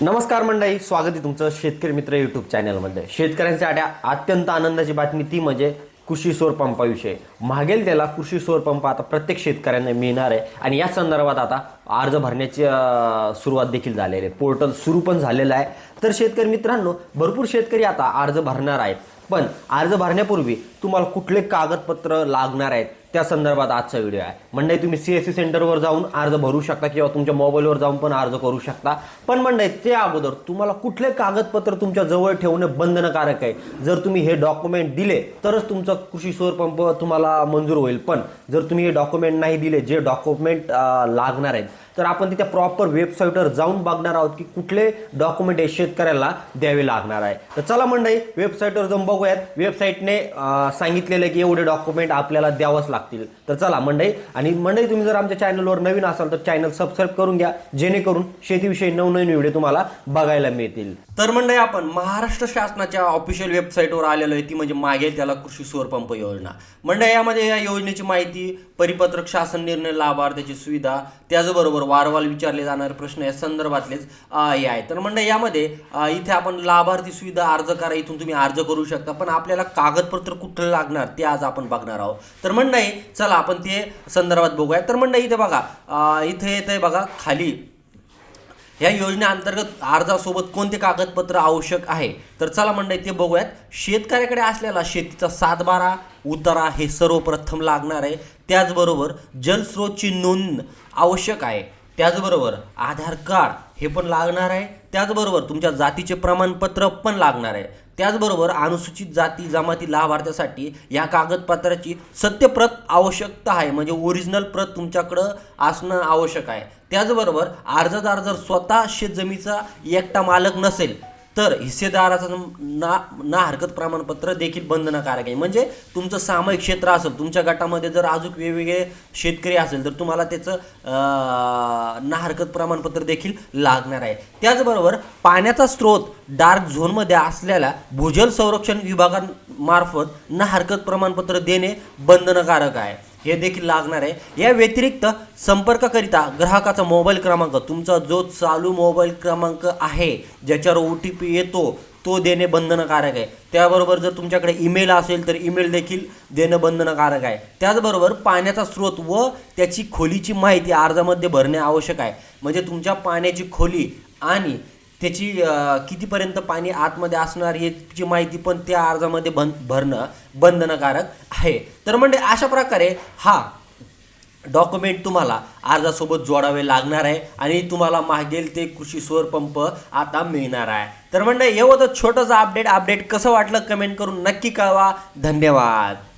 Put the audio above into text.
नमस्कार मंडळी स्वागत आहे तुमचं शेतकरी मित्र युट्यूब चॅनलमध्ये शेतकऱ्यांसाठी अत्यंत आनंदाची बातमी ती म्हणजे कृषी सौर पंपाविषयी मागेल त्याला कृषी सौर पंप आता प्रत्येक शेतकऱ्यांना मिळणार आहे. आणि या संदर्भात आता अर्ज भरण्याची सुरुवात देखील झालेली आहे. पोर्टल सुरू पण झालेलं आहे. तर शेतकरी मित्रांनो भरपूर शेतकरी आता अर्ज भरणार आहेत. पण अर्ज भरण्यापूर्वी तुम्हाला कुठले कागदपत्र लागणार आहेत? त्या संदर्भात आजचा व्हिडिओ आहे. म्हणजे तुम्ही सी एस सी सेंटरवर जाऊन अर्ज भरू शकता किंवा तुमच्या मोबाईलवर जाऊन पण अर्ज करू शकता. पण म्हणजे ते अगोदर तुम्हाला कुठले कागदपत्र तुमच्या जवळ ठेवणे बंधनकारक आहे? जर तुम्ही हे डॉक्युमेंट दिले तरच तुमचा कृषी सौर पंप तुम्हाला मंजूर होईल. पण जर तुम्ही हे डॉक्युमेंट नाही दिले जे डॉक्युमेंट लागणार आहेत तर आपण तिथे प्रॉपर वेबसाईटवर जाऊन बघणार आहोत की कुठले डॉक्युमेंट हे शेतकऱ्याला द्यावे लागणार आहे. तर चला मंडळी वेबसाईटवर जाऊन बघूयात. वेबसाईटने सांगितलेलं आहे की एवढे डॉक्युमेंट आपल्याला द्यावंच लागतील. तर चला मंडळी आणि मंडळी तुम्ही जर आमच्या चॅनलवर नवीन असाल तर चॅनल सबस्क्राईब करून घ्या. जेणेकरून शेतीविषयी नवनवीन व्हिडिओ तुम्हाला बघायला मिळतील. तर मंडळी आपण महाराष्ट्र शासनाच्या ऑफिशियल वेबसाईटवर आलेलो आहे. ती म्हणजे मागेल त्याला कृषी सौरपंप योजना. मंडळी यामध्ये या योजनेची माहिती परिपत्रक शासन निर्णय लाभार्थ्याची सुविधा त्याचबरोबर वारंवार विचारले जाणारे प्रश्न या संदर्भातलेच हे आहे तर म्हणजे यामध्ये इथे आपण लाभार्थी सुविधा अर्ज करा इथून तुम्ही अर्ज करू शकता. पण आपल्याला कागदपत्र कुठलं लागणार ते आज आपण बघणार आहोत. तर मंडळी चला आपण ते संदर्भात बघूया. तर मंडळी इथे बघा इथे इथे येते बघा खाली. या योजनेअंतर्गत अर्जासोबत कोणते कागदपत्र आवश्यक आहे? तर चला मंडळी ते बघूयात. शेतकऱ्याकडे असलेला शेतीचा सातबारा उतारा हे सर्वप्रथम लागणार आहे. त्याचबरोबर जलस्रोतची नोंद आवश्यक आहे. त्याचबरोबर आधार कार्ड हे पण लागणार आहे. त्याचबरोबर तुमच्या जातीचे प्रमाणपत्र पण लागणार आहे. त्याचबरोबर अनुसूचित जाती जमाती लाभार्थ्यासाठी या कागदपत्राची सत्यप्रत आवश्यकता आहे. म्हणजे ओरिजिनल प्रत तुमच्याकडं असणं आवश्यक आहे. त्याचबरोबर अर्जदार जर स्वतः शेतजमीचा एकटा मालक नसेल तर हिस्सेदाराचं ना ना हरकत प्रमाणपत्र देखील बंधनकारक आहे. म्हणजे तुमचं सामायिक क्षेत्र असेल तुमच्या गटामध्ये जर अजून वेगवेगळे शेतकरी असेल तर तुम्हाला त्याचं ना हरकत प्रमाणपत्र देखील लागणार आहे. त्याचबरोबर पाण्याचा स्रोत डार्क झोनमध्ये असलेल्या भूजल संरक्षण विभागामार्फत ना हरकत प्रमाणपत्र देणे बंधनकारक आहे. हे देखील लागणार आहे. या व्यतिरिक्त संपर्काकरिता ग्राहकाचा मोबाईल क्रमांक तुमचा जो चालू मोबाईल क्रमांक आहे ज्याच्यावर ओ टी पी येतो तो देणे बंधनकारक आहे. त्याबरोबर जर तुमच्याकडे ईमेल असेल तर ईमेल देखील देणं बंधनकारक आहे. त्याचबरोबर पाण्याचा स्रोत व त्याची खोलीची माहिती अर्जामध्ये भरणे आवश्यक आहे. म्हणजे तुमच्या पाण्याची खोली आणि त्याची कितीपर्यंत पाणी आतमध्ये असणार याची माहिती पण त्या अर्जामध्ये बन भरणं बंधनकारक आहे. तर म्हणजे अशा प्रकारे हा डॉक्युमेंट तुम्हाला अर्जासोबत जोडावे लागणार आहे आणि तुम्हाला मागेल ते कृषी सौर पंप आता मिळणार आहे. तर म्हणजे हे होतं छोटंसं अपडेट अपडेट कसं वाटलं कमेंट करून नक्की कळवा. धन्यवाद.